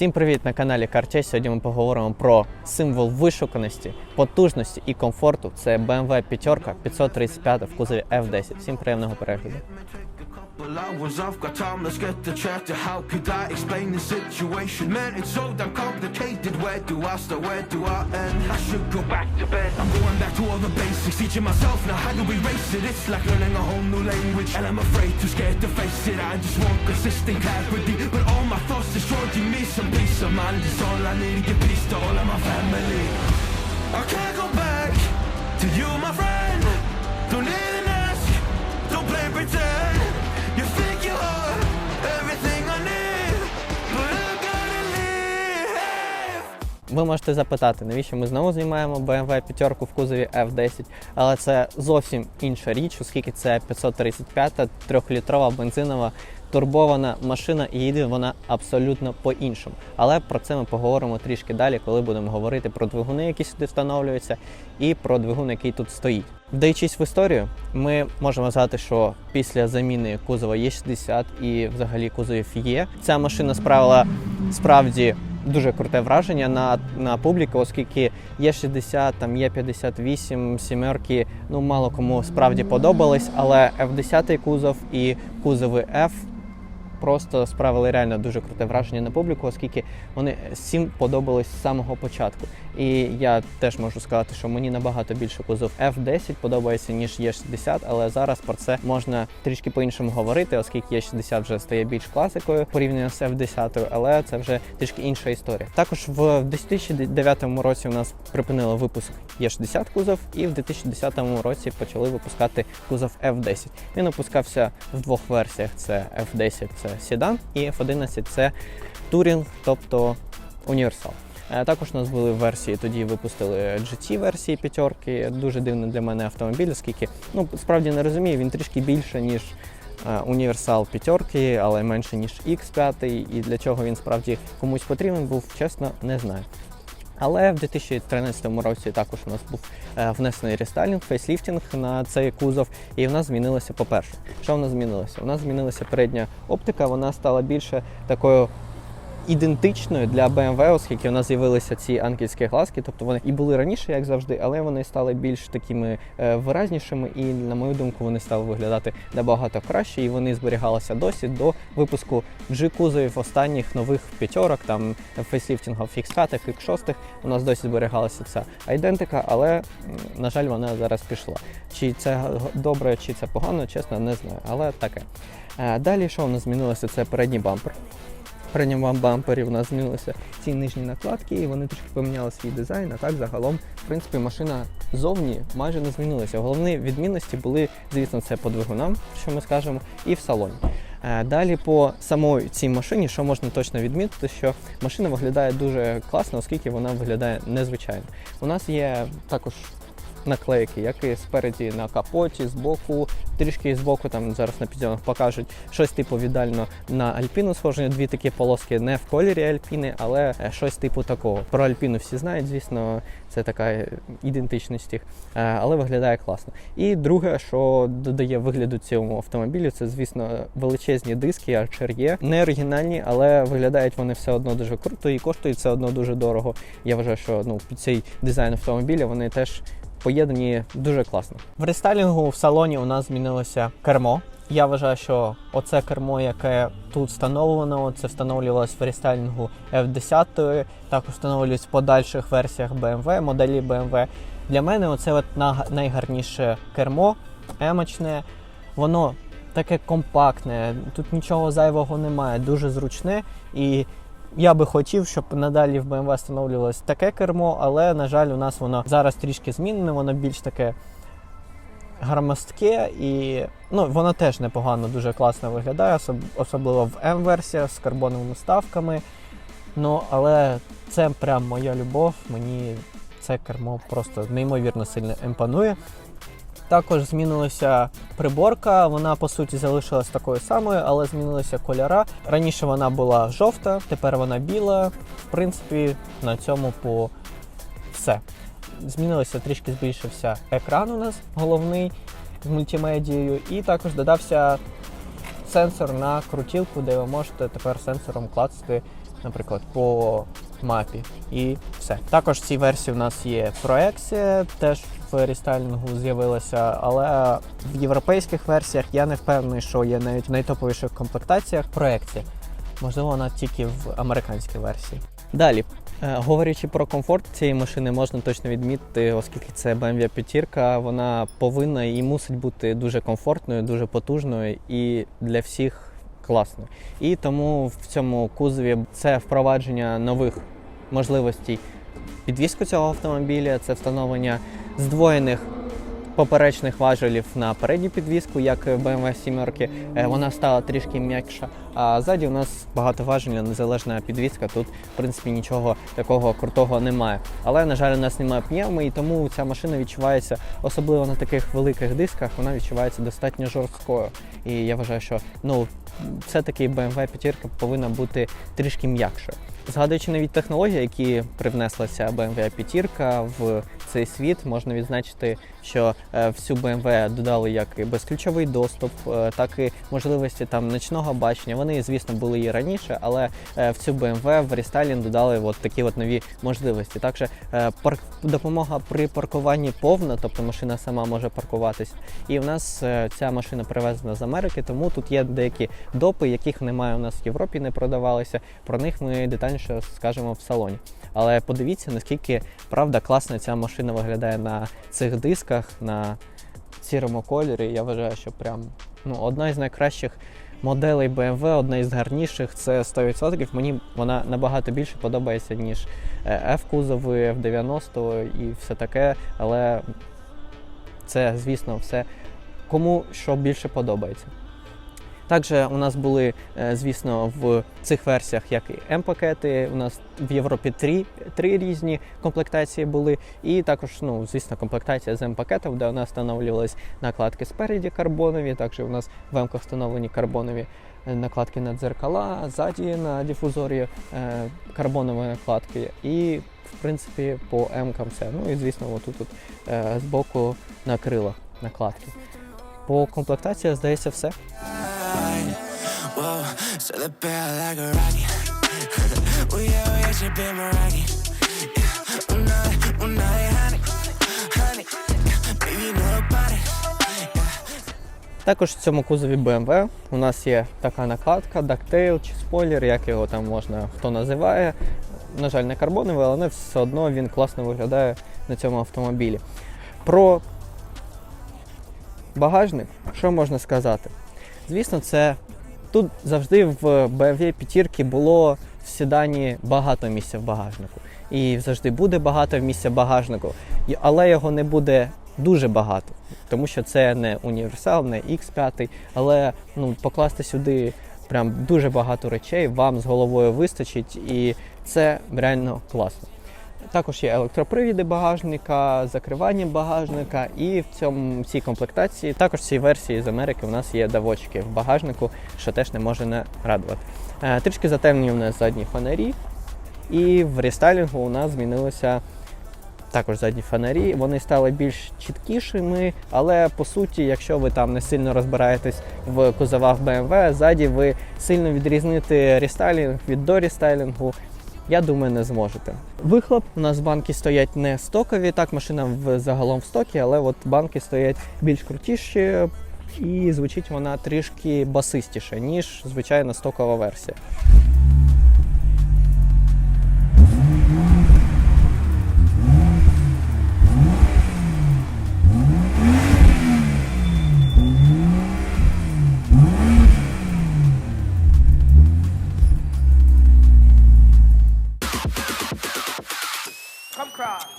Всім привіт на каналі Карче. Сьогодні ми поговоримо про символ вишуканості, потужності і комфорту. Це BMW 5 535 в кузові F10. Всім приємного перегляду. Just want consistent clarity, but all my thoughts destroying me. Some peace of mind is all I need to give peace to all of my family. I can't go back to you, my friend. Don't even ask, don't play pretend. You think you are everything I need, but I gotta leave. Ви можете запитати, навіщо ми знову знімаємо BMW 5 в кузові F10, але це зовсім інша річ, оскільки це 535 трьохлітрова бензинова турбована машина, і їде вона абсолютно по-іншому. Але про це ми поговоримо трішки далі, коли будемо говорити про двигуни, які сюди встановлюються, і про двигун, який тут стоїть. Вдаючись в історію, ми можемо згадати, що після заміни кузова Е60 і взагалі кузовів Є, ця машина справила справді дуже круте враження на, на публіку, оскільки є 60, там є 58, сімерки, ну мало кому справді подобались, але F10 кузов і кузови F просто справили реально дуже круте враження на публіку, оскільки вони всім подобались з самого початку. І я теж можу сказати, що мені набагато більше кузов F10 подобається, ніж Е60, але зараз про це можна трішки по-іншому говорити, оскільки Е60 вже стає більш класикою порівняно з F10, але це вже трішки інша історія. Також в 2009 році у нас припинили випуск Е60 кузов, і в 2010 році почали випускати кузов F10. Він випускався в двох версіях: це F10 це седан, і F11 це турінг, тобто універсал. Е, Також нас були версії, тоді випустили GT версії п'ятерки. Дуже дивний для мене автомобіль, оскільки ну справді не розумію, він трішки більше, ніж е, універсал п'ятерки, але менше ніж X5. І для чого він справді комусь потрібен був, чесно, не знаю. Але в 2013 році також у нас був е, внесений рестайлінг, фейсліфтінг на цей кузов, і в нас змінилося по-перше. Що в нас змінилося? У нас змінилася передня оптика, вона стала більше такою ідентичною для BMW, оскільки у нас з'явилися ці ангельські глазки, тобто вони і були раніше, як завжди, але вони стали більш такими е, виразнішими, і, на мою думку, вони стали виглядати набагато краще, і вони зберігалися досі до випуску G-кузовів останніх нових п'ятерок, там фейсліфтингів X5, X6. У нас досі зберігалася ця айдентика, але, на жаль, вона зараз пішла. Чи це добре, чи це погано, чесно, не знаю, але таке. Е, Далі, що у нас змінилося, це передній бампер. В передньому бампері у нас змінилися ці нижні накладки, і вони трішки поміняли свій дизайн. А так загалом, в принципі, машина зовні майже не змінилася. Головні відмінності були, звісно, це по двигунам, що ми скажемо, і в салоні. Е, Далі по самої цій машині, що можна точно відмітити, що машина виглядає дуже класно, оскільки вона виглядає незвичайно. У нас є також наклейки, як і спереді на капоті, збоку, трішки збоку, там зараз на підйомах покажуть щось типу віддально на Альпіну схоже, дві такі полоски не в кольорі Альпіни, але е, щось типу такого. Про Альпіну всі знають, звісно, це така ідентичність їх, е, але виглядає класно. І друге, що додає вигляду цьому автомобілю, це, звісно, величезні диски HRE. Не оригінальні, але виглядають вони все одно дуже круто і коштують все одно дуже дорого. Я вважаю, що ну, під цей дизайн автомобіля вони теж поєднані дуже класно. В рестайлінгу в салоні у нас змінилося кермо. Я вважаю, що оце кермо, яке тут встановлено, це встановлювалось в рестайлінгу F10, також встановлюється в подальших версіях BMW, моделі BMW. Для мене оце от найгарніше кермо, емочне. Воно таке компактне, тут нічого зайвого немає, дуже зручне. І я би хотів, щоб надалі в BMW встановлювалось таке кермо, але, на жаль, у нас воно зараз трішки змінене, воно більш таке громоздке і ну, воно теж непогано, дуже класно виглядає, особливо в М-версіях з карбоновими вставками. Ну, але це прям моя любов. Мені це кермо просто неймовірно сильно імпонує. Також змінилася приборка, вона по суті залишилась такою самою, але змінилися кольора. Раніше вона була жовта, тепер вона біла. В принципі, на цьому по все. Змінилося трішки збільшився екран у нас головний з мультимедією, і також додався сенсор на крутілку, де ви можете тепер сенсором клацати наприклад, по мапі, і все. Також в цій версії у нас є проекція, теж в рестайлінгу з'явилася, але в європейських версіях я не впевнений, що є навіть в найтоповіших комплектаціях проекція. Можливо, вона тільки в американській версії. Далі, е, говорячи про комфорт цієї машини, можна точно відмітити, оскільки це BMW 5, вона повинна і мусить бути дуже комфортною, дуже потужною і для всіх класною. І тому в цьому кузові це впровадження нових можливостей підвізку цього автомобіля, це встановлення здвоєних поперечних важелів на передню підвіску, як в BMW 7. Е, Вона стала трішки м'якша. А ззаді у нас багатоважельна незалежна підвіска. Тут, в принципі, нічого такого крутого немає. Але, на жаль, у нас немає пневми, і тому ця машина відчувається, особливо на таких великих дисках, вона відчувається достатньо жорсткою. І я вважаю, що ну, все-таки BMW 5 повинна бути трішки м'якшою. Згадуючи навіть технології, які привнесла ця BMW 5 в цей світ, можна відзначити, що е, всю BMW додали як і безключовий доступ, е, так і можливості там ночного бачення. Вони, звісно, були і раніше, але е, в цю BMW в рестайлінг додали от такі от нові можливості. Також парк допомога при паркуванні повна, тобто машина сама може паркуватись. І в нас ця машина привезена з Америки, тому тут є деякі допи, яких немає у нас в Європі, не продавалися. Про них ми детальніше скажемо в салоні. Але подивіться, наскільки правда класно ця машина виглядає на цих дисках, на сірому кольорі. Я вважаю, що прям ну, одна із найкращих моделей BMW, одна із гарніших. Це 100%. Мені вона набагато більше подобається, ніж е, F-кузови, F90 і все таке. Але це, звісно, все кому що більше подобається. Також у нас були, е, звісно, в цих версіях як і М-пакети. У нас в Європі три, три різні комплектації були. І також, ну, звісно, комплектація з М-пакетів, де у нас встановлювались накладки спереді карбонові. Також у нас в М-ках встановлені карбонові е, накладки на дзеркала, ззаді на дифузорі е, карбонові накладки. І, в принципі, по М-кам все. Ну і звісно, отут от, е, збоку на крилах накладки. По комплектації, здається, все. Whoa, so the bear like a rocket. oh yeah, oh yeah, she my rocket. Yeah, one night, one night, honey, honey. Baby, you. Також в цьому кузові BMW у нас є така накладка, дактейл чи спойлер, як його там можна хто називає. На жаль, не карбоновий, але все одно він класно виглядає на цьому автомобілі. Про багажник, що можна сказати? Звісно, це тут завжди в BMW 5 було в седані багато місця в багажнику. І завжди буде багато місця в багажнику, але його не буде дуже багато, тому що це не універсал, не X5, але ну, покласти сюди прям дуже багато речей, вам з головою вистачить, і це реально класно. Також є електропривіди багажника, закривання багажника, і в цьому в цій комплектації, також в цій версії з Америки, у нас є давочки в багажнику, що теж не може не радувати. Е, Трішки затемнені у нас задні фонарі, і в рестайлінгу у нас змінилося також задні фонарі. Вони стали більш чіткішими, але по суті, якщо ви там не сильно розбираєтесь в кузовах BMW, ззаді ви сильно відрізнити рестайлінг від дорестайлінгу я думаю, не зможете. Вихлоп у нас банки стоять не стокові, так машина в загалом в стокі, але от банки стоять більш крутіші, і звучить вона трішки басистіше, ніж звичайна стокова версія.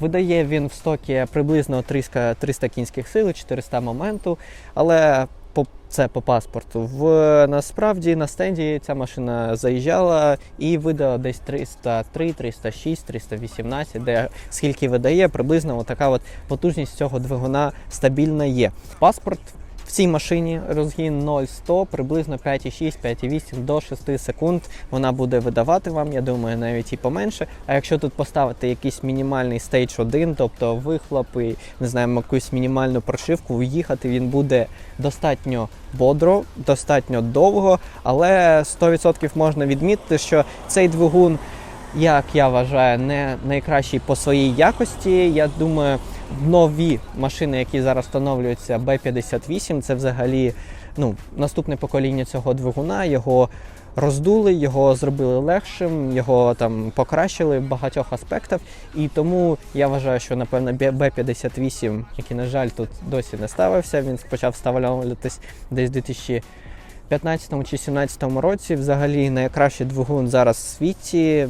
Видає він в стокі приблизно 300, 300 кінських сил, 400 моменту, але Це по паспорту. В насправді на стенді ця машина заїжджала і видала десь 303, 306, 318, де скільки видає, приблизно така от потужність цього двигуна стабільна є. Паспорт в цій машині розгін 0-100, приблизно 5,6, 5,8 до 6 секунд вона буде видавати вам, я думаю, навіть і поменше. А якщо тут поставити якийсь мінімальний стейдж 1, тобто вихлопи, не знаю, якусь мінімальну прошивку, уїхати він буде достатньо бодро, достатньо довго, але 100% можна відмітити, що цей двигун, як я вважаю, не найкращий по своїй якості. Я думаю, нові машини, які зараз встановлюються, B58, це взагалі ну, наступне покоління цього двигуна. Його роздули, його зробили легшим, його там покращили в багатьох аспектах. І тому я вважаю, що напевно B58, який, на жаль, тут досі не ставився. Він почав вставлятись десь 2000 15 чи 17 році взагалі найкращий двигун зараз в світі.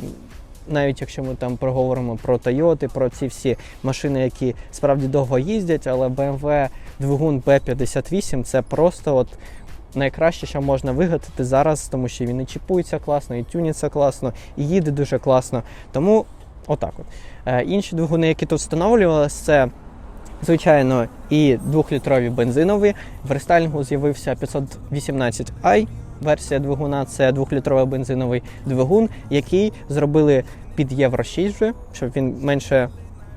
Навіть якщо ми там проговоримо про Тойоти, про ці всі машини, які справді довго їздять, але BMW ем двигун B58 це просто от найкраще, що можна вигадати зараз, тому що він і чіпується класно, і тюніться класно, і їде дуже класно. Тому отак от. Е, інші двигуни, які тут встановлювалися, це звичайно і 2-літрові бензинові. В рестайлінгу з'явився 518i. Версія двигуна це 2-літровий бензиновий двигун, який зробили під Євро 6 вже, щоб він менше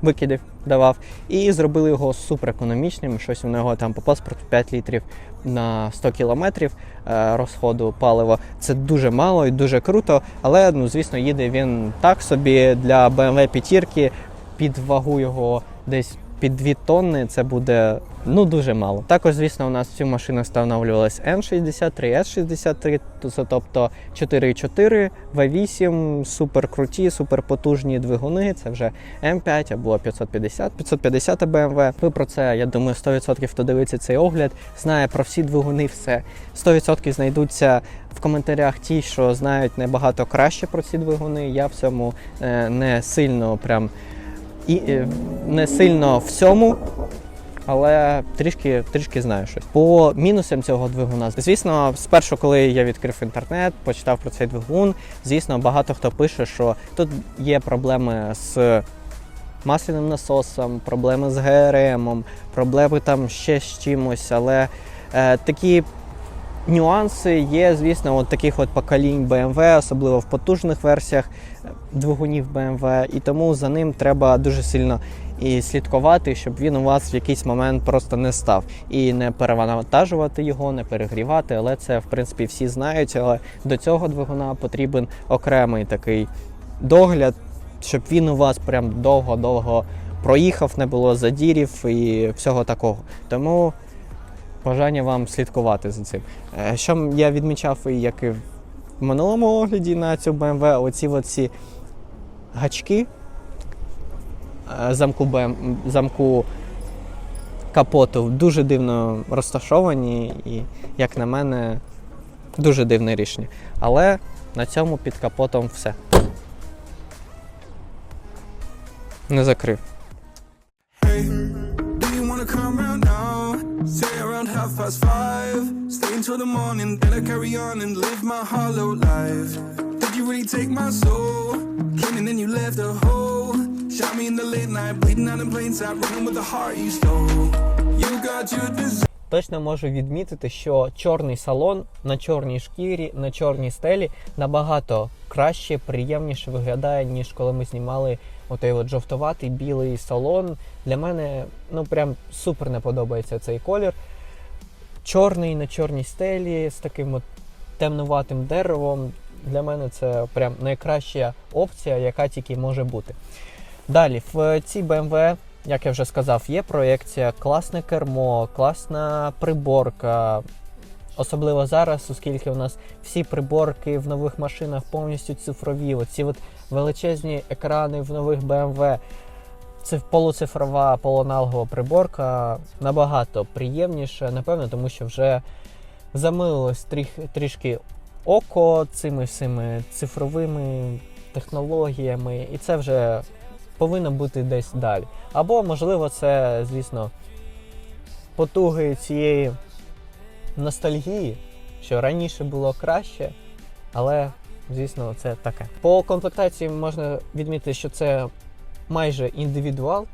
викидів давав. І зробили його суперекономічним. Щось у нього там по паспорту 5 літрів на 100 кілометрів е, розходу палива. Це дуже мало і дуже круто, але ну, звісно, їде він так собі для BMW п'ятірки під вагу його десь під 2 тонни. Це буде ну дуже мало. Також, звісно, у нас в цю машину встановлювалась N63, S63, тобто 4.4, V8, супер круті, супер двигуни. Це вже М5 або 550, 550 BMW. Ви про це, я думаю, 100% хто дивиться цей огляд, знає про всі двигуни, все 100% знайдуться в коментарях ті, що знають набагато краще про ці двигуни. Я в цьому е, не сильно прям і е, не сильно в цьому. Але трішки, трішки знаю щось. По мінусам цього двигуна, звісно, спершу, коли я відкрив інтернет, почитав про цей двигун, звісно, багато хто пише, що тут є проблеми з масляним насосом, проблеми з ГРМом, проблеми там ще з чимось, але е, такі нюанси є, звісно, от таких от поколінь BMW, особливо в потужних версіях двигунів BMW, і тому за ним треба дуже сильно і слідкувати, щоб він у вас в якийсь момент просто не став. І не перевантажувати його, не перегрівати. Але це, в принципі, всі знають. Але до цього двигуна потрібен окремий такий догляд, щоб він у вас прям довго-довго проїхав, не було задірів і всього такого. Тому бажання вам слідкувати за цим. Е, Що я відмічав, як і в минулому огляді на цю BMW, оці оці гачки е, замку, BM, замку капоту дуже дивно розташовані, і, як на мене, дуже дивне рішення. Але на цьому під капотом все. Не закрив. Hey, do you wanna come half past five. Stay until the morning, then I carry on and live my hollow life. Did you really take my soul? Came and then you left a hole. Shot me in the late night, bleeding out in plain sight, running with the heart you stole. You got your desire. Точно можу відмітити, що чорний салон на чорній шкірі, на чорній стелі набагато краще, приємніше виглядає, ніж коли ми знімали отей от жовтуватий білий салон. Для мене ну прям супер не подобається цей колір. Чорний на чорній стелі з таким от темнуватим деревом. Для мене це прям найкраща опція, яка тільки може бути. Далі, в цій BMW, як я вже сказав, є проєкція, класне кермо, класна приборка. Особливо зараз, оскільки у нас всі приборки в нових машинах повністю цифрові. Оці от величезні екрани в нових BMW. Це полуцифрова, полуаналогова приборка набагато приємніше, напевно, тому що вже замилилось тріх- трішки око цими всіми цифровими технологіями, і це вже повинно бути десь далі. Або, можливо, це, звісно, потуги цієї ностальгії, що раніше було краще, але, звісно, це таке. По комплектації можна відмітити, що це майже індивідуал,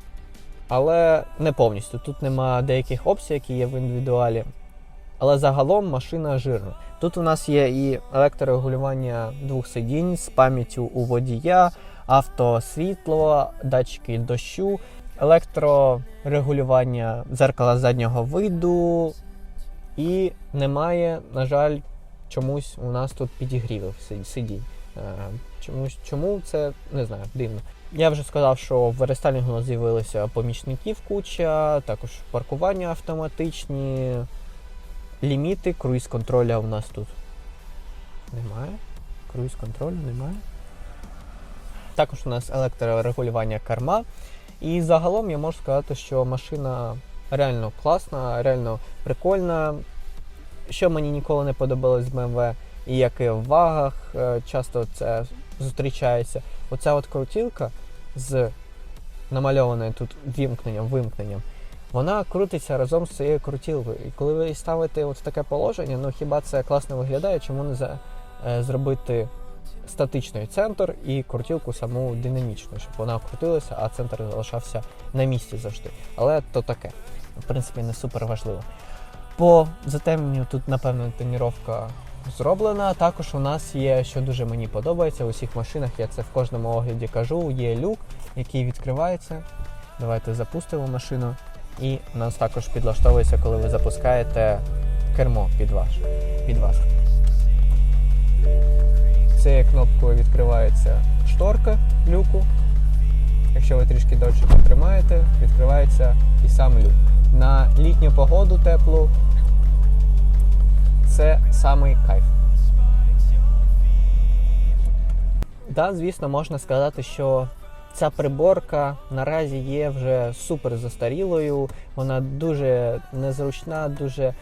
але не повністю. Тут нема деяких опцій, які є в індивідуалі. Але загалом машина жирна. Тут у нас є і електрорегулювання двох сидінь з пам'яттю у водія, автосвітло, датчики дощу, електрорегулювання дзеркала заднього виду. І немає, на жаль, чомусь у нас тут підігрівів си- сидінь. Е, Чомусь, чому це не знаю, дивно. Я вже сказав, що в рестайлінгу у нас з'явилися помічників куча, також паркування автоматичні, ліміти, круїз контроля у нас тут немає. Круїз контролю немає. Також у нас електрорегулювання керма. І загалом я можу сказати, що машина реально класна, реально прикольна. Що мені ніколи не подобалось з BMW, і як і в вагах, е, часто це зустрічається. Оця от крутілка з намальованою тут вімкненням, вимкненням, вона крутиться разом з цією крутілкою. І коли ви ставите от таке положення, ну хіба це класно виглядає, чому не за, е, зробити статичний центр і крутілку саму динамічну, щоб вона крутилася, а центр залишався на місці завжди. Але то таке, в принципі, не супер важливо. По затемненню тут, напевно, тоніровка зроблена. Також у нас є, що дуже мені подобається, у всіх машинах, я це в кожному огляді кажу, є люк, який відкривається. Давайте запустимо машину. І у нас також підлаштовується, коли ви запускаєте кермо під, ваш, під вас. Цією кнопкою відкривається шторка люку. Якщо ви трішки довше потримаєте, відкривається і сам люк. На літню погоду теплу це самий кайф. Да, звісно, можна сказати, що ця приборка наразі є вже супер застарілою. Вона дуже незручна, дуже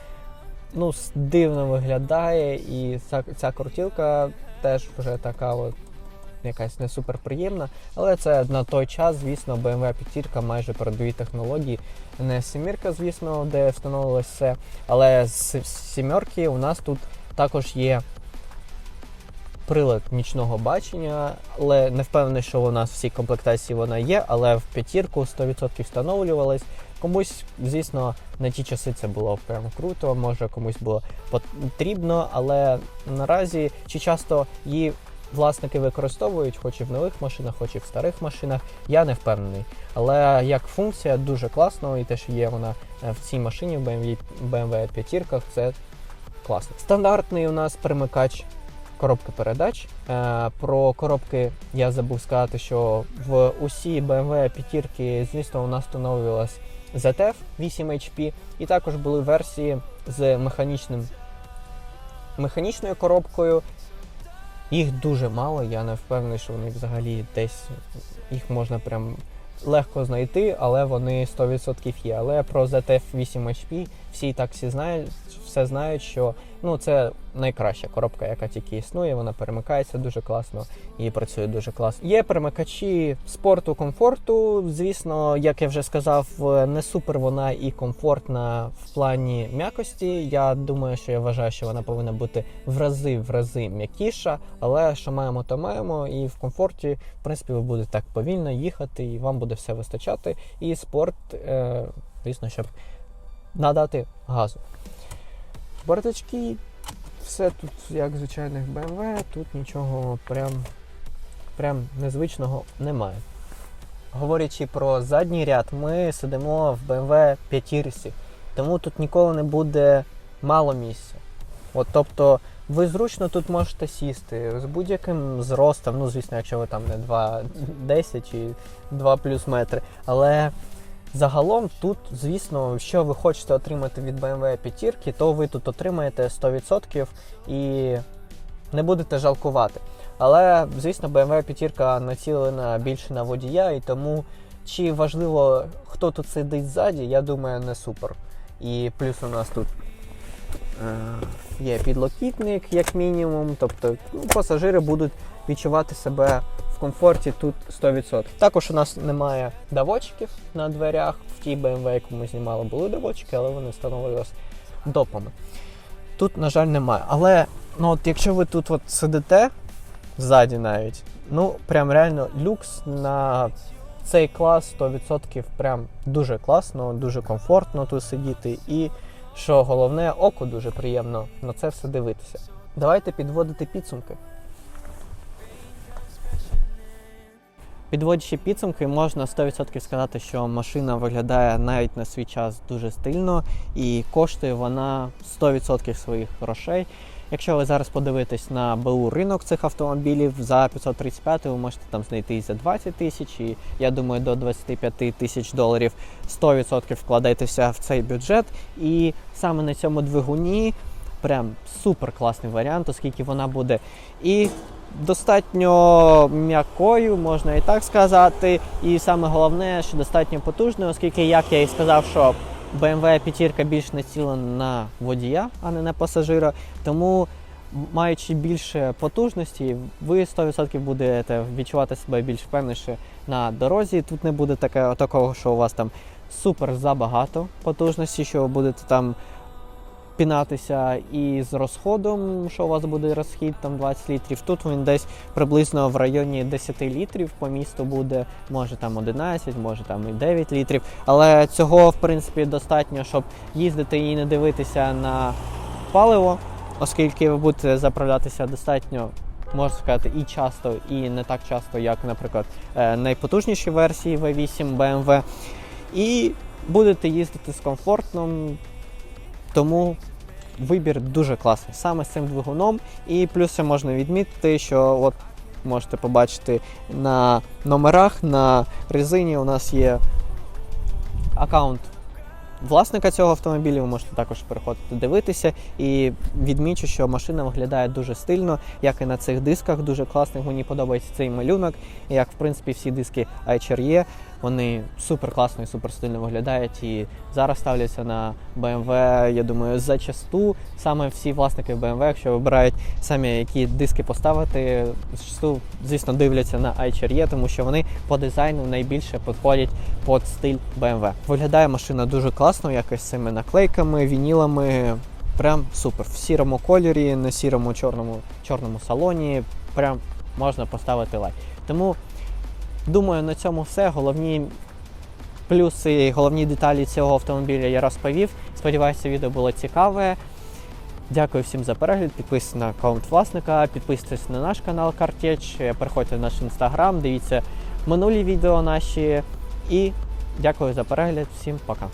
ну, дивно виглядає, і ця, ця крутілка теж вже така от якась не супер приємна. Але це на той час, звісно, BMW 5 майже передові технології. Не сімірка, звісно, де встановилось все. Але з сімерки у нас тут також є прилад нічного бачення, але не впевнений, що у нас в цій комплектації вона є, але в п'ятірку 100% встановлювалась. Комусь, звісно, на ті часи це було прям круто, може комусь було потрібно, але наразі чи часто її власники використовують, хоч і в нових машинах, хоч і в старих машинах, я не впевнений. Але як функція дуже класно, і те, що є вона е, в цій машині в BMW, BMW 5, це класно. Стандартний у нас перемикач коробки передач. Е, Про коробки я забув сказати, що в усі BMW 5, звісно, у нас встановлювалась ZF 8 HP, і також були версії з механічним механічною коробкою. Їх дуже мало, я не впевнений, що вони взагалі десь їх можна прям легко знайти, але вони 100% є. Але про ZF 8 HP всі так всі знають, все знають, що ну, це найкраща коробка, яка тільки існує. Вона перемикається дуже класно і працює дуже класно. Є перемикачі спорту, комфорту. Звісно, як я вже сказав, не супер вона і комфортна в плані м'якості. Я думаю, що я вважаю, що вона повинна бути в рази в рази м'якіша, але що маємо, то маємо. І в комфорті, в принципі, ви будете так повільно їхати, і вам буде все вистачати. І спорт, е, звісно, щоб надати газу. Бардачки, все тут як звичайних BMW, тут нічого прям, прям незвичного немає. Говорячи про задній ряд, ми сидимо в BMW 5, тому тут ніколи не буде мало місця. От, тобто ви зручно тут можете сісти з будь-яким зростом, ну звісно, якщо ви там не 2,10 чи 2 плюс метри. Але загалом тут, звісно, що ви хочете отримати від BMW 5, то ви тут отримаєте 100% і не будете жалкувати. Але, звісно, BMW 5 націлена більше на водія, і тому чи важливо, хто тут сидить ззаді, я думаю, не супер. І плюс у нас тут е, є підлокітник, як мінімум. Тобто ну, пасажири будуть відчувати себе в комфорті тут 100%. Також у нас немає давочків на дверях. В тій BMW, яку ми знімали, були давочки, але вони встановлювалися допами. тут, на жаль, немає. Але ну, от якщо ви тут от сидите ззаді навіть, ну прям реально люкс на цей клас 100% прям дуже класно, дуже комфортно тут сидіти. І що головне, оку дуже приємно на це все дивитися. Давайте підводити підсумки. Підводячи підсумки, можна 100% сказати, що машина виглядає навіть на свій час дуже стильно і коштує вона 100% своїх грошей. Якщо ви зараз подивитесь на БУ ринок цих автомобілів, за 535 ви можете там знайти і за 20 тисяч, і я думаю, до 25 тисяч доларів 100% вкладайтеся в цей бюджет. І саме на цьому двигуні прям супер класний варіант, оскільки вона буде і достатньо м'якою, можна і так сказати. І саме головне, що достатньо потужною, оскільки, як я і сказав, що BMW п'ятірка більш націлена на водія, а не на пасажира. Тому, маючи більше потужності, ви 100% будете відчувати себе більш впевненіше на дорозі. Тут не буде таке, такого, що у вас там супер забагато потужності, що ви будете там пінатися і з розходом, що у вас буде розхід там 20 літрів. Тут він десь приблизно в районі 10 літрів по місту буде, може там 11, може там і 9 літрів. Але цього в принципі достатньо, щоб їздити і не дивитися на паливо, оскільки ви будете заправлятися достатньо. Можна сказати, і часто, і не так часто, як, наприклад, е, найпотужніші версії V8 BMW. І будете їздити з комфортом, тому вибір дуже класний саме з цим двигуном. І плюс ще можна відмітити, що от можете побачити на номерах, на резині у нас є аккаунт власника цього автомобіля. Ви можете також переходити дивитися. І відмічу, що машина виглядає дуже стильно, як і на цих дисках. Дуже класний. Мені подобається цей малюнок. Як в принципі всі диски HRE, вони супер класно і супер стильно виглядають. І зараз ставляться на BMW, я думаю, зачасту саме всі власники BMW, якщо вибирають самі які диски поставити, зачасту, звісно, дивляться на HRE, тому що вони по дизайну найбільше підходять під стиль BMW. Виглядає машина дуже класно, якось цими наклейками, вінілами. Прям супер. В сірому кольорі, на сірому чорному, чорному салоні. Прям можна поставити лайк. Тому думаю, на цьому все. Головні плюси, головні деталі цього автомобіля я розповів. Сподіваюся, відео було цікаве. Дякую всім за перегляд. Підписуйтесь на аккаунт власника, підписуйтесь на наш канал Картеч, переходьте в наш інстаграм, дивіться минулі відео наші. І дякую за перегляд. Всім пока.